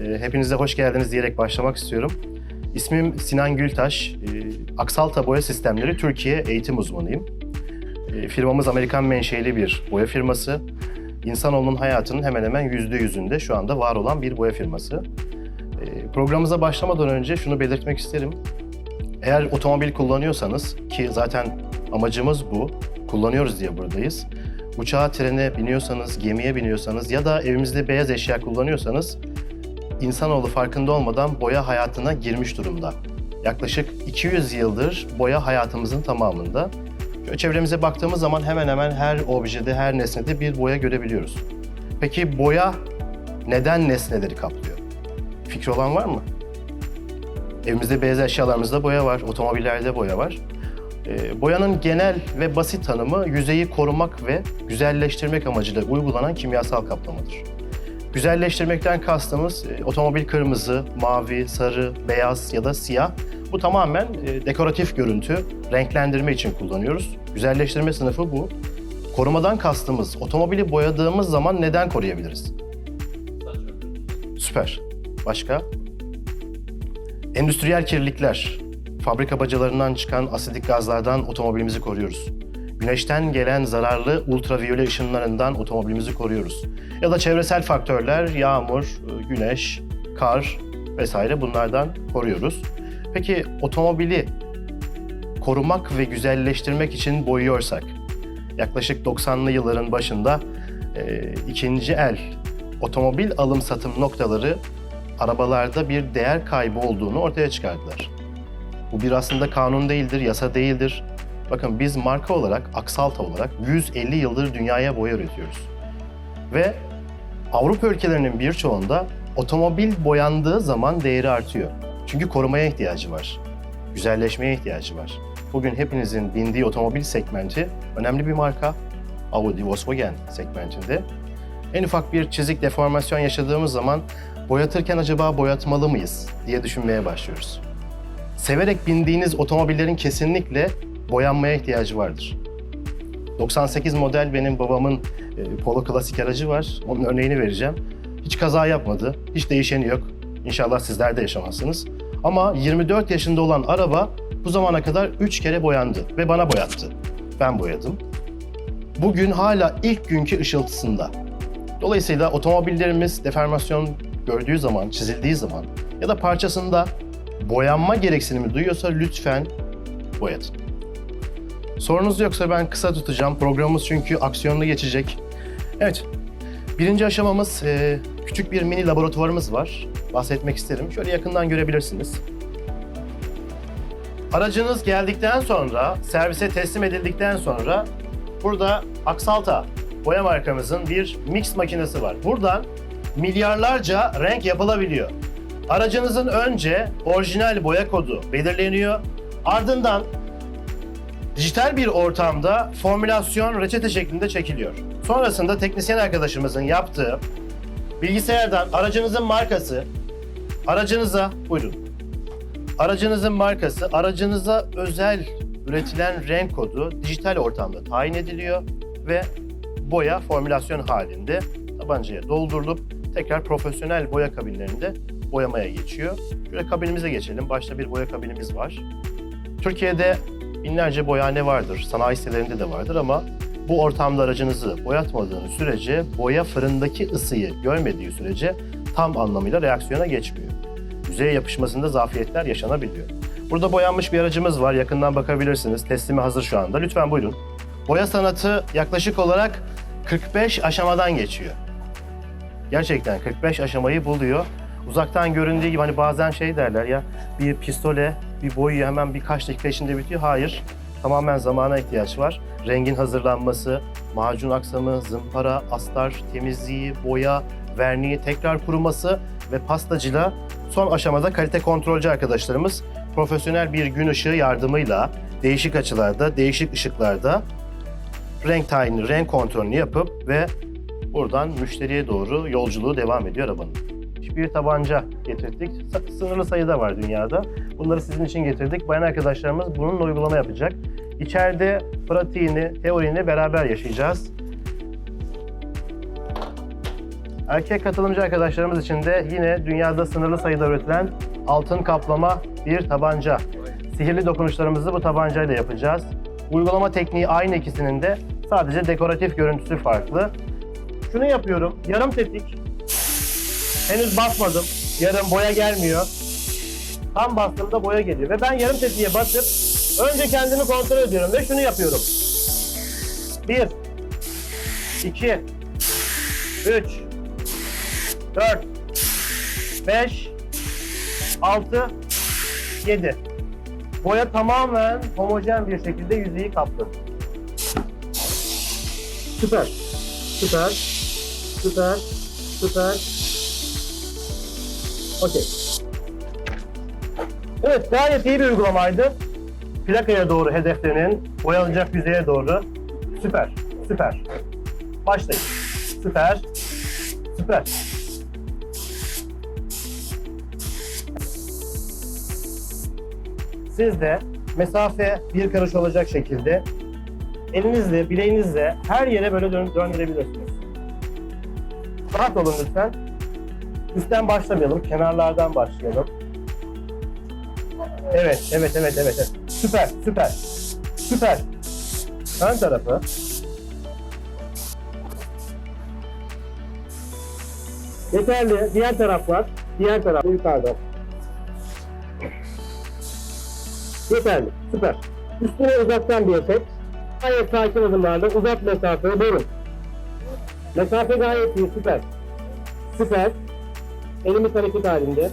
Ee, Hepinize hoş geldiniz diyerek başlamak istiyorum. İsmim Sinan Gültaş. Ee, Aksalta Boya Sistemleri Türkiye eğitim uzmanıyım. Ee, Firmamız Amerikan menşeli bir boya firması. İnsanoğlunun hayatının hemen hemen yüzde yüzünde şu anda var olan bir boya firması. Programımıza başlamadan önce şunu belirtmek isterim. Eğer otomobil kullanıyorsanız ki zaten amacımız bu, kullanıyoruz diye buradayız. Uçağa, trene biniyorsanız, gemiye biniyorsanız ya da evimizde beyaz eşya kullanıyorsanız insanoğlu farkında olmadan boya hayatına girmiş durumda. Yaklaşık 200 yıldır boya hayatımızın tamamında. Şöyle çevremize baktığımız zaman hemen hemen her objede, her nesnede bir boya görebiliyoruz. Peki boya neden nesneleri kaplıyor? Fikri olan var mı? Evimizde beyaz eşyalarımızda boya var, otomobillerde boya var. Ee, boyanın genel ve basit tanımı yüzeyi korumak ve güzelleştirmek amacıyla uygulanan kimyasal kaplamadır. Güzelleştirmekten kastımız e, otomobil kırmızı, mavi, sarı, beyaz ya da siyah. Bu tamamen e, dekoratif görüntü, renklendirme için kullanıyoruz. Güzelleştirme sınıfı bu. Korumadan kastımız otomobili boyadığımız zaman neden koruyabiliriz? Süper. Başka? Endüstriyel kirlilikler. Fabrika bacalarından çıkan asidik gazlardan otomobilimizi koruyoruz. Güneşten gelen zararlı ultraviyole ışınlarından otomobilimizi koruyoruz. Ya da çevresel faktörler, yağmur, e, güneş, kar vesaire bunlardan koruyoruz. Peki otomobili korumak ve güzelleştirmek için boyuyorsak, yaklaşık 90'lı yılların başında e, ikinci el otomobil alım satım noktaları arabalarda bir değer kaybı olduğunu ortaya çıkardılar. Bu bir aslında kanun değildir, yasa değildir. Bakın biz marka olarak, Aksalta olarak 150 yıldır dünyaya boya üretiyoruz. Ve Avrupa ülkelerinin birçoğunda otomobil boyandığı zaman değeri artıyor. Çünkü korumaya ihtiyacı var. Güzelleşmeye ihtiyacı var. Bugün hepinizin bindiği otomobil segmenti önemli bir marka. Audi, Volkswagen segmentinde. En ufak bir çizik deformasyon yaşadığımız zaman boyatırken acaba boyatmalı mıyız diye düşünmeye başlıyoruz. Severek bindiğiniz otomobillerin kesinlikle boyanmaya ihtiyacı vardır. 98 model benim babamın e, Polo klasik aracı var. Onun örneğini vereceğim. Hiç kaza yapmadı, hiç değişeni yok. İnşallah sizler de yaşamazsınız. Ama 24 yaşında olan araba bu zamana kadar 3 kere boyandı ve bana boyattı. Ben boyadım. Bugün hala ilk günkü ışıltısında. Dolayısıyla otomobillerimiz deformasyon gördüğü zaman, çizildiği zaman ya da parçasında boyanma gereksinimi duyuyorsa lütfen boyatın. Sorunuz yoksa ben kısa tutacağım. Programımız çünkü aksiyonlu geçecek. Evet, birinci aşamamız e, küçük bir mini laboratuvarımız var. Bahsetmek isterim. Şöyle yakından görebilirsiniz. Aracınız geldikten sonra, servise teslim edildikten sonra burada Aksalta boya markamızın bir mix makinesi var. Buradan milyarlarca renk yapılabiliyor. Aracınızın önce orijinal boya kodu belirleniyor. Ardından dijital bir ortamda formülasyon reçete şeklinde çekiliyor. Sonrasında teknisyen arkadaşımızın yaptığı bilgisayardan aracınızın markası, aracınıza buyurun. Aracınızın markası, aracınıza özel üretilen renk kodu dijital ortamda tayin ediliyor ve boya formülasyon halinde tabancaya doldurulup tekrar profesyonel boya kabinlerinde boyamaya geçiyor. Şöyle kabinimize geçelim. Başta bir boya kabinimiz var. Türkiye'de binlerce boyahane vardır. Sanayi sitelerinde de vardır ama bu ortamda aracınızı boyatmadığınız sürece, boya fırındaki ısıyı görmediği sürece tam anlamıyla reaksiyona geçmiyor. Yüzeye yapışmasında zafiyetler yaşanabiliyor. Burada boyanmış bir aracımız var. Yakından bakabilirsiniz. Teslimi hazır şu anda. Lütfen buyurun. Boya sanatı yaklaşık olarak 45 aşamadan geçiyor. Gerçekten 45 aşamayı buluyor. Uzaktan göründüğü gibi hani bazen şey derler ya bir pistole bir boyu hemen birkaç dakika içinde bitiyor. Hayır. Tamamen zamana ihtiyaç var. Rengin hazırlanması, macun aksamı, zımpara, astar, temizliği, boya, verniği, tekrar kuruması ve pastacıyla son aşamada kalite kontrolcü arkadaşlarımız profesyonel bir gün ışığı yardımıyla değişik açılarda, değişik ışıklarda renk tayini, renk kontrolünü yapıp ve buradan müşteriye doğru yolculuğu devam ediyor arabanın. Bir tabanca getirdik. Sınırlı sayıda var dünyada. Bunları sizin için getirdik. Bayan arkadaşlarımız bununla uygulama yapacak. İçeride pratiğini, teorini beraber yaşayacağız. Erkek katılımcı arkadaşlarımız için de yine dünyada sınırlı sayıda üretilen altın kaplama bir tabanca. Sihirli dokunuşlarımızı bu tabancayla yapacağız. Uygulama tekniği aynı ikisinin de sadece dekoratif görüntüsü farklı. Şunu yapıyorum, yarım tetik. Henüz basmadım, yarım boya gelmiyor. Tam bastığımda boya geliyor ve ben yarım tetiğe basıp önce kendimi kontrol ediyorum ve şunu yapıyorum. 1 2 3 4 5 6 7 Boya tamamen homojen bir şekilde yüzeyi kapladı. Süper. Süper. Süper. Süper. Okey. Evet gayet iyi bir uygulamaydı. Plakaya doğru hedeflenin, boyanacak yüzeye doğru. Süper, süper. Başlayın. Süper, süper. Siz de mesafe bir karış olacak şekilde elinizle, bileğinizle her yere böyle dön- döndürebilirsiniz. Rahat olun lütfen. Üstten başlamayalım, kenarlardan başlayalım. Evet, evet, evet, evet. evet. Süper, süper. Süper. Ön tarafı. Yeterli. Diğer taraf var. Diğer taraf yukarıda. Yeterli. Süper. Üstüne uzaktan bir efekt. Gayet sakin adımlarla uzak mesafeye doğru. Mesafe gayet iyi. Süper. Süper. Elimiz hareket halinde.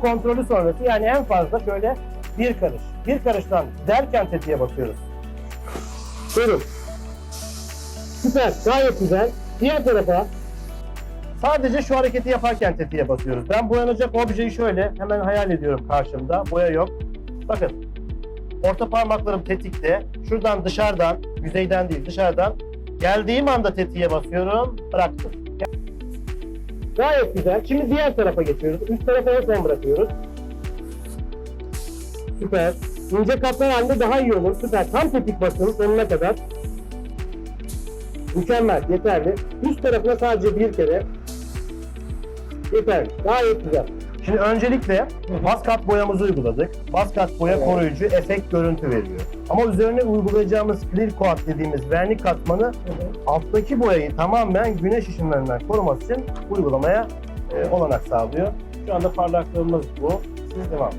Kontrolü sonrası yani en fazla şöyle bir karış. Bir karıştan derken tetiğe basıyoruz. Buyurun. Süper. Gayet güzel. Diğer tarafa sadece şu hareketi yaparken tetiğe basıyoruz. Ben boyanacak objeyi şöyle hemen hayal ediyorum karşımda. Boya yok. Bakın. Orta parmaklarım tetikte. Şuradan dışarıdan, yüzeyden değil dışarıdan geldiğim anda tetiğe basıyorum. Bıraktım. Gayet güzel. Şimdi diğer tarafa geçiyoruz. Üst tarafa en son bırakıyoruz. Süper. İnce katlar halinde daha iyi olur. Süper. Tam tetik basın sonuna kadar. Mükemmel. Yeterli. Üst tarafına sadece bir kere. Yeterli. Gayet güzel. Şimdi öncelikle bas kat boyamızı uyguladık. Bas kat boya Evet. koruyucu efekt görüntü veriyor. Ama üzerine uygulayacağımız clear coat dediğimiz vernik katmanı alttaki boyayı tamamen güneş ışınlarından koruması için uygulamaya e, olanak sağlıyor. Şu anda parlaklığımız bu. Siz devam.